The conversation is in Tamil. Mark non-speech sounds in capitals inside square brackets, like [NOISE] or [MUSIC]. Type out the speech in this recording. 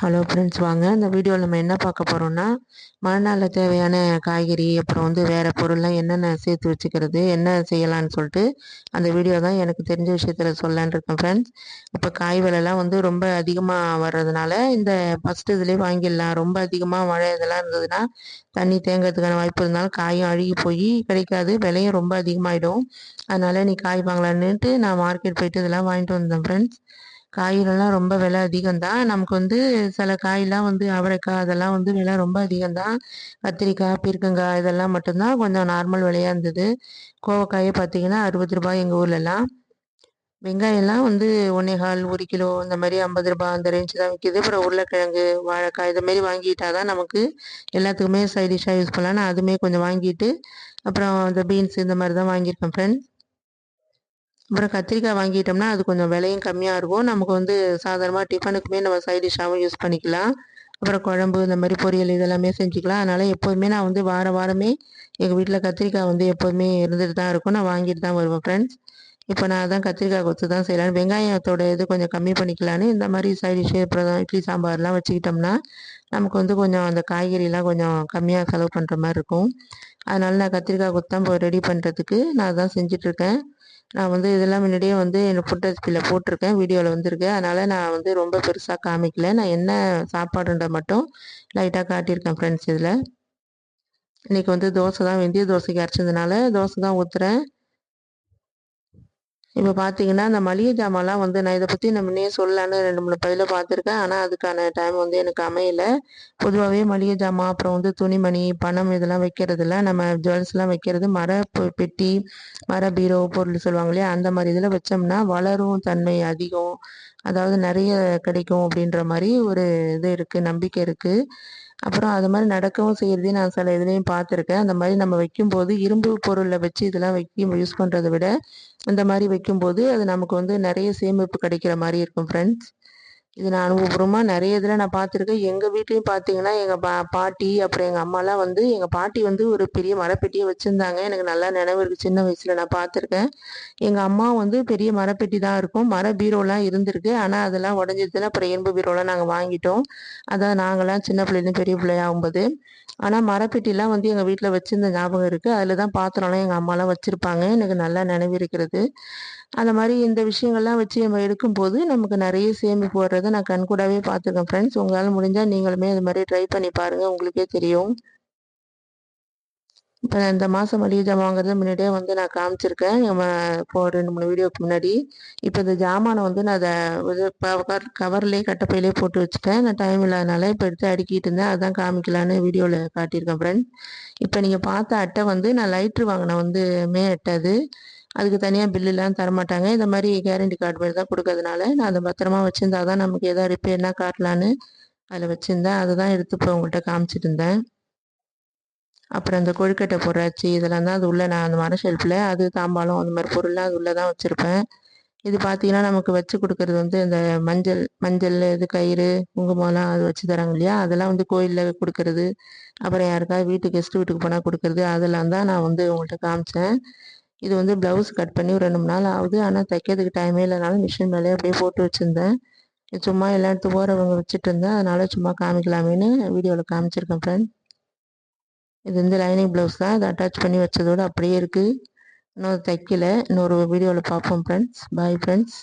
ஹலோ ஃப்ரெண்ட்ஸ் வாங்க. இந்த வீடியோவில் நம்ம என்ன பார்க்க போகிறோம்னா மழைநாளில் தேவையான காய்கறி அப்புறம் வந்து வேறு பொருள்லாம் என்னென்ன சேர்த்து வச்சுக்கிறது என்ன செய்யலான்னு சொல்லிட்டு அந்த வீடியோ தான் எனக்கு தெரிஞ்ச விஷயத்தில் சொல்லலான் இருக்கேன் ஃப்ரெண்ட்ஸ் இப்போ காய் விலைலாம் வந்து ரொம்ப அதிகமாக வர்றதுனால இந்த ஃபஸ்ட்டு இதுலேயே வாங்கிடலாம். ரொம்ப அதிகமாக மழை இதெல்லாம் இருந்ததுன்னா தண்ணி தேங்கிறதுக்கான வாய்ப்பு இருந்தாலும் காயும் அழுகி போய் கிடைக்காது. விலையும் ரொம்ப அதிகமாகிடும் அதனால் நீ காய் வாங்கலான்னுட்டு நான் மார்க்கெட் போயிட்டு இதெல்லாம் வாங்கிட்டு வந்தேன் ஃப்ரெண்ட்ஸ் காய்கள்லாம் ரொம்ப விலை அதிகம்தான். நமக்கு வந்து சில காயெல்லாம் வந்து அவரைக்காய் அதெல்லாம் வந்து விலை ரொம்ப அதிகம்தான். கத்திரிக்காய் பீர்க்கங்காய் இதெல்லாம் மட்டும்தான் கொஞ்சம் நார்மல் விலையாக இருந்தது. கோவக்காயே பார்த்தீங்கன்னா அறுபது ரூபாய் எங்கள் ஊர்லலாம். வெங்காயம்லாம் வந்து ஒன்னேகால் ஒரு கிலோ இந்த மாதிரி ஐம்பது ரூபாய் அந்த ரேஞ்சு தான் விற்கிது அப்புறம் உருளைக்கிழங்கு வாழைக்காய் இதுமாரி வாங்கிட்டா தான் நமக்கு எல்லாத்துக்குமே சைடிஷாக யூஸ் பண்ணலாம். நான் அதுவுமே கொஞ்சம் வாங்கிட்டு அப்புறம் இந்த பீன்ஸ் இந்த மாதிரி தான் வாங்கியிருக்கேன் ஃப்ரெண்ட்ஸ் அப்புறம் கத்திரிக்காய் வாங்கிட்டோம்னா அது கொஞ்சம் விலையும் கம்மியாக இருக்கும். நமக்கு வந்து சாதாரணமாக டிஃபனுக்குமே நம்ம சைட் டிஷ்ஷாகவும் யூஸ் பண்ணிக்கலாம். அப்புறம் குழம்பு இந்த மாதிரி பொரியல் இதெல்லாமே செஞ்சுக்கலாம். அதனால் எப்போதுமே நான் வந்து வார வாரமே எங்கள் வீட்டில் கத்திரிக்காய் வந்து எப்போதுமே இருந்துட்டு தான் இருக்கும். நான் வாங்கிட்டு தான் வருவேன் ஃப்ரெண்ட்ஸ் இப்போ நான் அதான் கத்திரிக்காய் கொத்து தான் செய்யலாம் வெங்காயத்தோட இது கொஞ்சம் கம்மி பண்ணிக்கலான்னு இந்த மாதிரி சைட் டிஷ்ஷு அப்புறம் இட்லி சாம்பார்லாம் வச்சுக்கிட்டோம்னா நமக்கு வந்து கொஞ்சம் அந்த காய்கறிலாம் கொஞ்சம் கம்மியாக செலவு பண்ணுற மாதிரி இருக்கும். அதனால் நான் கத்திரிக்காய் கொத்து தான் இப்போ ரெடி பண்ணுறதுக்கு நான் அதான் செஞ்சிட்ருக்கேன் நான் வந்து இதெல்லாம் முன்னாடியே வந்து என்னோடய ஃபுட் ரெசிபியில் போட்டிருக்கேன். வீடியோவில் வந்திருக்கு அதனால் நான் வந்து ரொம்ப பெருசாக காமிக்கல. நான் என்ன சாப்பாடுன்ற மட்டும் லைட்டாக காட்டியிருக்கேன் ஃப்ரெண்ட்ஸ் இதில். இன்றைக்கி வந்து தோசை தான். வெந்திய தோசைக்கு அரைச்சதுனால தோசை தான் ஊற்றுறேன் இப்போ பார்த்தீங்கன்னா அந்த மளிகை ஜாமான்லாம் வந்து நான் இதை பற்றி நான் முன்னே சொல்லலான்னு ரெண்டு மூணு பதில பார்த்துருக்கேன் ஆனால் அதுக்கான டைம் வந்து எனக்கு அமையலை. பொதுவாகவே மளிகை ஜாமான் அப்புறம் வந்து துணிமணி பணம் இதெல்லாம் வைக்கிறதுல நம்ம ஜுவல்ஸ்லாம் வைக்கிறது மர பெட்டி மர பீரோ பொருள் சொல்லுவாங்க இல்லையா? அந்த மாதிரி இதில் வச்சோம்னா வளரும் தன்மை அதிகம். அதாவது நிறைய கிடைக்கும் அப்படின்ற மாதிரி ஒரு இது இருக்குது நம்பிக்கை இருக்குது அப்புறம் அது மாதிரி நடக்கவும் செய்கிறதையும் நான் சில இதுலேயும் பார்த்துருக்கேன். அந்த மாதிரி நம்ம வைக்கும்போது இரும்பு பொருளில் வச்சு இதெல்லாம் வைக்க யூஸ் பண்ணுறதை விட இந்த மாதிரி வைக்கும்போது அது நமக்கு வந்து நிறைய சேமிப்பு கிடைக்கிற மாதிரி இருக்கும் ஃப்ரெண்ட்ஸ் இது நான் அனுபவபூர்வமாக நிறைய இதில் நான் பார்த்துருக்கேன். எங்கள் வீட்லேயும் பார்த்தீங்கன்னா எங்கள் பா பாட்டி அப்புறம் எங்கள் அம்மாலாம் வந்து எங்கள் பாட்டி வந்து ஒரு பெரிய மரப்பெட்டியை வச்சுருந்தாங்க. எனக்கு நல்லா நினைவு இருக்குது சின்ன வயசில் நான் பார்த்துருக்கேன். எங்கள் அம்மா வந்து பெரிய மரப்பெட்டி தான் இருக்கும். மர பீரோலாம் இருந்திருக்கு. ஆனால் அதெல்லாம் உடஞ்சிருச்சுன்னா அப்புறம் இரும்பு பீரோலாம் நாங்கள் வாங்கிட்டோம். அதான் நாங்களாம் சின்ன பிள்ளைலேருந்து பெரிய பிள்ளையாகும்போது. ஆனால் மரப்பெட்டிலாம் வந்து எங்கள் வீட்டில் வச்சுருந்த ஞாபகம் இருக்குது அதில் தான் பாத்திரம்லாம் எங்கள் அம்மாலாம் வச்சுருப்பாங்க. எனக்கு நல்லா நினைவு இருக்கிறது. அந்த மாதிரி இந்த விஷயங்கள்லாம் வச்சு நம்ம எடுக்கும்போது நமக்கு நிறைய சேமிப்பு வர்றதை நான் கண்கூடாவே பார்த்துருக்கேன் ஃப்ரெண்ட்ஸ் உங்களால் முடிஞ்சால் நீங்களுமே அது மாதிரி ட்ரை பண்ணி பாருங்கள் உங்களுக்கே தெரியும். இப்போ இந்த மாதம் மளிகை ஜாமான் வாங்குறது முன்னாடியே வந்து நான் காமிச்சிருக்கேன். நம்ம இப்போ ரெண்டு மூணு வீடியோக்கு முன்னாடி. இப்போ இந்த ஜாமானை வந்து நான் அதை கவர் கவர்லேயே கட்டப்பையிலே போட்டு வச்சுட்டேன். நான் டைம் இல்லாதனால இப்போ எடுத்து அடுக்கிட்டு இருந்தேன். அதுதான் காமிக்கலான்னு வீடியோவில் காட்டியிருக்கேன் ஃப்ரெண்ட் இப்போ நீங்கள் பார்த்த அட்டை வந்து நான் லைட்ரு வாங்கினேன் வந்து மே அட்டை அது. அதுக்கு தனியாக பில்லுலாம் தரமாட்டாங்க. இந்த மாதிரி கேரண்டி கார்டு மாதிரி தான் கொடுக்கறதுனால நான் அதை பத்திரமா வச்சுருந்தா தான் நமக்கு எதாவது ரிப்பேர்னா காட்டலான்னு அதில் வச்சுருந்தேன். அதை தான் எடுத்து இப்போ உங்கள்கிட்ட காமிச்சிட்டு இருந்தேன். அப்புறம் அந்த கொழுக்கட்டை பொருளாச்சு இதெல்லாம் தான் அது உள்ளே நான் அந்த மர ஷெல்ஃபில் அது தாம்பாலம் அந்த மாதிரி பொருள்லாம் அது உள்ளே தான் வச்சுருப்பேன். இது பார்த்தீங்கன்னா நமக்கு வச்சு கொடுக்கறது வந்து இந்த மஞ்சள் மஞ்சள் இது கயிறு குங்குமம்லாம் அது வச்சு தராங்க இல்லையா? அதெல்லாம் வந்து கோயிலில் கொடுக்கறது. அப்புறம் யாருக்காவது வீட்டுக்கு கெஸ்ட் வீட்டுக்கு போனால் கொடுக்கறது. அதெல்லாம் தான் நான் வந்து உங்கள்கிட்ட காமிச்சேன். இது வந்து ப்ளவுஸ் கட் [LAUGHS] பண்ணி ஒரு ரெண்டு மூணு நாள் ஆகுது. ஆனால் தைக்கிறதுக்கு டைமே இல்லைனாலும் மிஷின் மேலே அப்படியே போட்டு வச்சுருந்தேன். சும்மா எல்லா இடத்துக்கு போகிறவங்க வச்சுட்டு இருந்தேன். அதனால் சும்மா காமிக்கலாமேன்னு வீடியோவில் காமிச்சிருக்கேன் ஃப்ரெண்ட் இது வந்து லைனிங் ப்ளவுஸ் தான். அதை அட்டாச் பண்ணி வச்சதோடு அப்படியே இருக்குது இன்னும் தைக்கல. இன்னொரு வீடியோவில் பார்ப்போம் ஃப்ரெண்ட்ஸ் பாய் ஃப்ரெண்ட்ஸ்